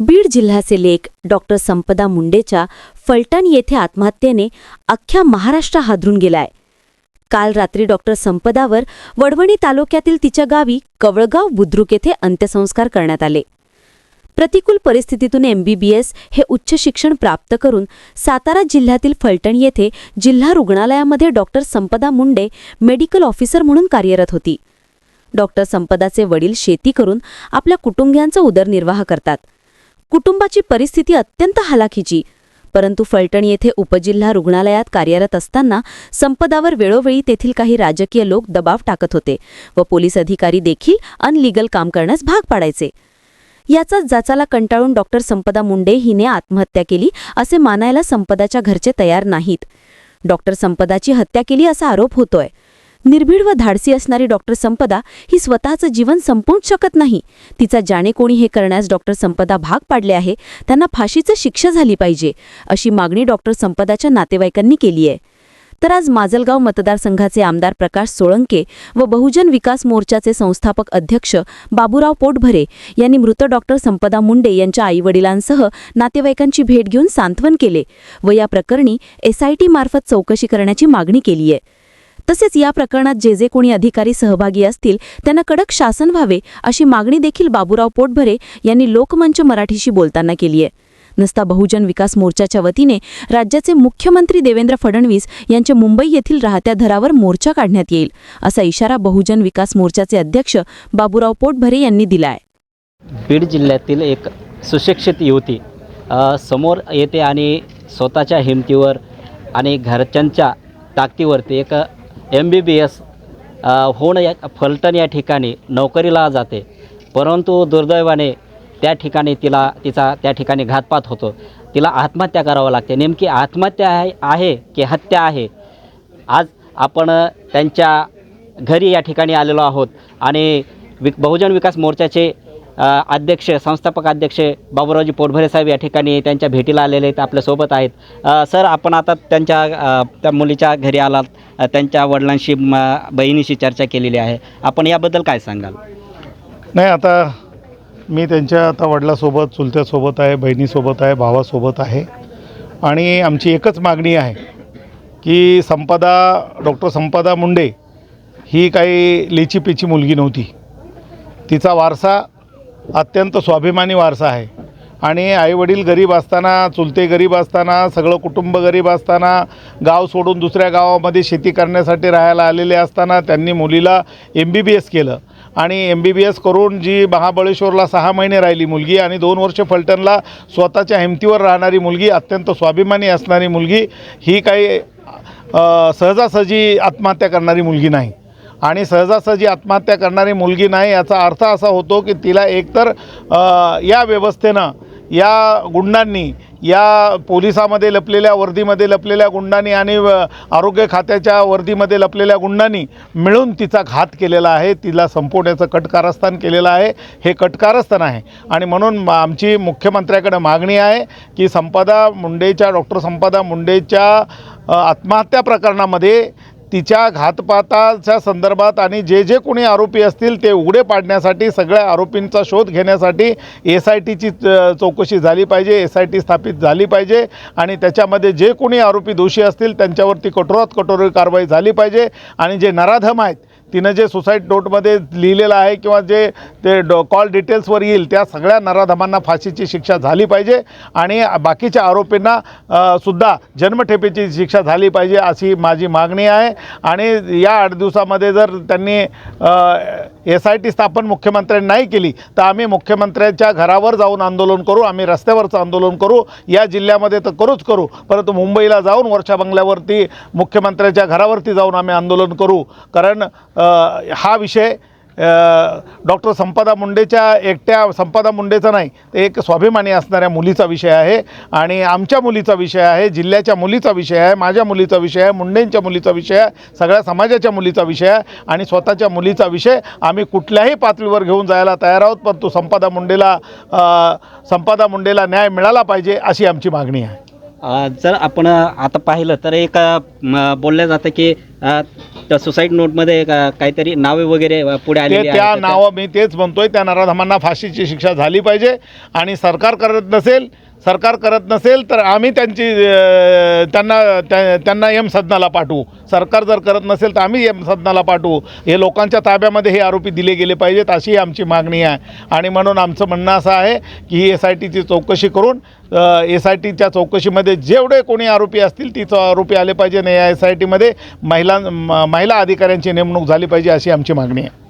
बीड जिल्ह्याचे लेख डॉक्टर संपदा मुंडेच्या फलटण येथे आत्महत्येने अख्ख्या महाराष्ट्र हादरून गेलाय. काल रात्री डॉक्टर संपदावर वडवणी तालुक्यातील तिच्या गावी कवळगाव बुद्रुक येथे अंत्यसंस्कार करण्यात आले. प्रतिकूल परिस्थितीतून एमबीबीएस हे उच्च शिक्षण प्राप्त करून सातारा जिल्ह्यातील फलटण येथे जिल्हा रुग्णालयामध्ये doctor Sampada Munde medical officer म्हणून कार्यरत होती. डॉक्टर संपदाचे वडील शेती करून आपल्या कुटुंबियांचा उदरनिर्वाह करतात. कुटुंबाची परिस्थिती अत्यंत हालाखीची. परंतु फलटण येथे उपजिल्हा रुग्णालयात कार्यरत असताना संपदावर वेळोवेळी तेथील काही राजकीय लोक दबाव टाकत होते व पोलीस अधिकारी देखील अनलिगल काम करण्यास भाग पाडायचे. याचाच जाचाला कंटाळून डॉक्टर संपदा मुंडे हिने आत्महत्या केली असे मानायला संपदाच्या घरचे तयार नाहीत. डॉक्टर संपदाची हत्या केली असा आरोप होतोय. निर्भीड व धाडसी असणारी डॉक्टर संपदा ही स्वतःचं जीवन संपवूच शकत नाही. तिचा जाणे कोणी हे करण्यास डॉक्टर संपदा भाग पाडले आहे त्यांना फाशीचं शिक्षा झाली पाहिजे अशी मागणी डॉक्टर संपदाच्या नातेवाईकांनी केली आहे. तर आज माजलगाव मतदारसंघाचे आमदार प्रकाश सोळंके व बहुजन विकास मोर्चाचे संस्थापक अध्यक्ष बाबूराव पोटभरे यांनी मृत डॉक्टर संपदा मुंडे यांच्या आईवडिलांसह नातेवाईकांची भेट घेऊन सांत्वन केले व या प्रकरणी एसआयटी मार्फत चौकशी करण्याची मागणी केली आहे. तसेच या प्रकरणात जे जे कोणी अधिकारी सहभागी असतील त्यांना कडक शासन व्हावे अशी मागणी देखील बाबूराव पोटभरे यांनी लोकमंच मराठीशी बोलताना केली आहे. नसता बहुजन विकास मोर्चाच्या वतीने राज्याचे मुख्यमंत्री देवेंद्र फडणवीस यांच्या मुंबई येथील राहत्या धरावर मोर्चा काढण्यात येईल असा इशारा बहुजन विकास मोर्चाचे अध्यक्ष बाबूराव पोटभरे यांनी दिला आहे. बीड जिल्ह्यातील एक सुशिक्षित युवती समोर येते आणि स्वतःच्या हिमतीवर आणि घरच्यांच्या ताकदीवरती एक एम बी बी एस होणं या फलटण या ठिकाणी नोकरीला जाते. परंतु दुर्दैवाने त्या ठिकाणी तिला तिचा त्या ठिकाणी घातपात होतो. तिला आत्महत्या करावं लागते. नेमकी आत्महत्या आहे आहे की हत्या आहे? आज आपण त्यांच्या घरी या ठिकाणी आलेलो आहोत. आणि विक बहुजन विकास मोर्चाचे अध्यक्ष संस्थापक अध्यक्ष बाबूरावजी पोटभरे साहेब या ठिकाणी त्यांच्या भेटीला आलेले आहेत आपल्यासोबत आहेत. सर आपण आता त्यांच्या त्या मुलीच्या घरी आलात. त्यांच्या वडिलांशी म, बहिणीशी चर्चा केलेली आहे. आपण याबद्दल काय सांगाल? नाही आता मी त्यांच्या आता वडिलासोबत चुलत्यासोबत आहे बहिणीसोबत आहे भावासोबत आहे. आणि आमची एकच मागणी आहे की संपदा डॉक्टर संपदा मुंडे ही काही लेचीपेची मुलगी नव्हती. तिचा वारसा अत्यंत स्वाभिमानी वारसा आहे. आणि आईवडील गरीब असताना चुलते गरीब असताना सगळं कुटुंब गरीब असताना गाव सोडून दुसऱ्या गावामध्ये शेती करण्यासाठी राहायला आलेले असताना त्यांनी मुलीला एम बी बी एस केलं. आणि एम बी बी एस करून जी महाबळेश्वरला सहा महिने राहिली मुलगी आणि दोन वर्ष फलटणला स्वतःच्या हिमतीवर राहणारी मुलगी अत्यंत स्वाभिमानी असणारी मुलगी ही काही सहजासहजी आत्महत्या करणारी मुलगी नाही. आणि सहजासहजी आत्महत्या करणारी मुलगी नाही याचा अर्थ असा होतो की तिला एकतर या व्यवस्थेनं या गुंडांनी या पोलिसामध्ये लपलेल्या वर्दीमध्ये लपलेल्या गुंडांनी आणि आरोग्य खात्याच्या वर्दीमध्ये लपलेल्या गुंडांनी मिळून तिचा घात केलेला आहे तिला संपवण्याचं कटकारस्थान केलेलं आहे. हे कटकारस्थान आहे. आणि म्हणून आमची मुख्यमंत्र्याकडे मागणी आहे की संपदा मुंडेच्या डॉक्टर संपदा मुंडेच्या आत्महत्या प्रकरणामध्ये तिच्या घातपाताच्या संदर्भात आणि जे जे कोणी आरोपी असतील ते उघडे पाडण्यासाठी सगळ्या आरोपींचा शोध घेण्यासाठी एस आय टीची चौकशी झाली पाहिजे एस आय टी स्थापित झाली पाहिजे आणि त्याच्यामध्ये जे कोणी आरोपी दोषी असतील त्यांच्यावरती कठोरात कठोर कारवाई झाली पाहिजे आणि जे नराधम आहेत तिनं जे सुसाईड नोटमध्ये लिहिलेलं आहे किंवा जे ते डॉ कॉल डिटेल्सवर येईल त्या सगळ्या नराधमांना फाशीची शिक्षा झाली पाहिजे आणि बाकीच्या आरोपींना सुद्धा जन्मठेपेची शिक्षा झाली पाहिजे अशी माझी मागणी आहे. आणि या आठ दिवसामध्ये जर त्यांनी एस आय टी स्थापन मुख्यमंत्र्यांनी नाही केली तर आम्ही मुख्यमंत्र्यांच्या घरावर जाऊन आंदोलन करू आम्ही रस्त्यावरचं आंदोलन करू या जिल्ह्यामध्ये तर करूच करू परंतु मुंबईला जाऊन वर्षा बंगल्यावरती मुख्यमंत्र्याच्या घरावरती जाऊन आम्ही आंदोलन करू. कारण हा विषय डॉक्टर संपदा मुंडेच्या एकट्या संपदा मुंडेचा नाही ते एक स्वाभिमानी असणाऱ्या मुलीचा विषय आहे आणि आमच्या मुलीचा विषय आहे जिल्ह्याच्या मुलीचा विषय आहे माझ्या मुलीचा विषय आहे मुंडेंच्या मुलीचा विषय आहे सगळ्या समाजाच्या मुलीचा विषय आहे आणि स्वतःच्या मुलीचा विषय आम्ही कुठल्याही पातळीवर घेऊन जायला तयार आहोत परंतु संपदा मुंडेला संपदा मुंडेला न्याय मिळाला पाहिजे अशी आमची मागणी आहे. जर आपण आता पाहिलं तर एक बोललं जातं की सुसाईड नोटमध्ये काहीतरी नावे वगैरे पुढे ते आलेली त्या. नावं मी तेच म्हणतोय त्या नराधमांना फाशीची शिक्षा झाली पाहिजे आणि सरकार करत नसेल सरकार करत नसेल तर आम्ही त्यांची त्यांना त्या- त्यांना एम सदनाला पाठवू. सरकार जर करत नसेल तर आम्ही एम सदनाला पाठवू. हे लोकांच्या ताब्यामध्ये हे आरोपी दिले गेले पाहिजेत अशी आमची मागणी आहे. आणि म्हणून आमचं म्हणणं असं आहे की ही एस आय टीची चौकशी करून एस आय टीच्या चौकशीमध्ये जेवढे कोणी आरोपी असतील तीच आरोपी आले पाहिजे. आणि या एस आय टीमध्ये महिला म- महिला अधिकाऱ्यांची नेमणूक झाली पाहिजे अशी आमची मागणी आहे.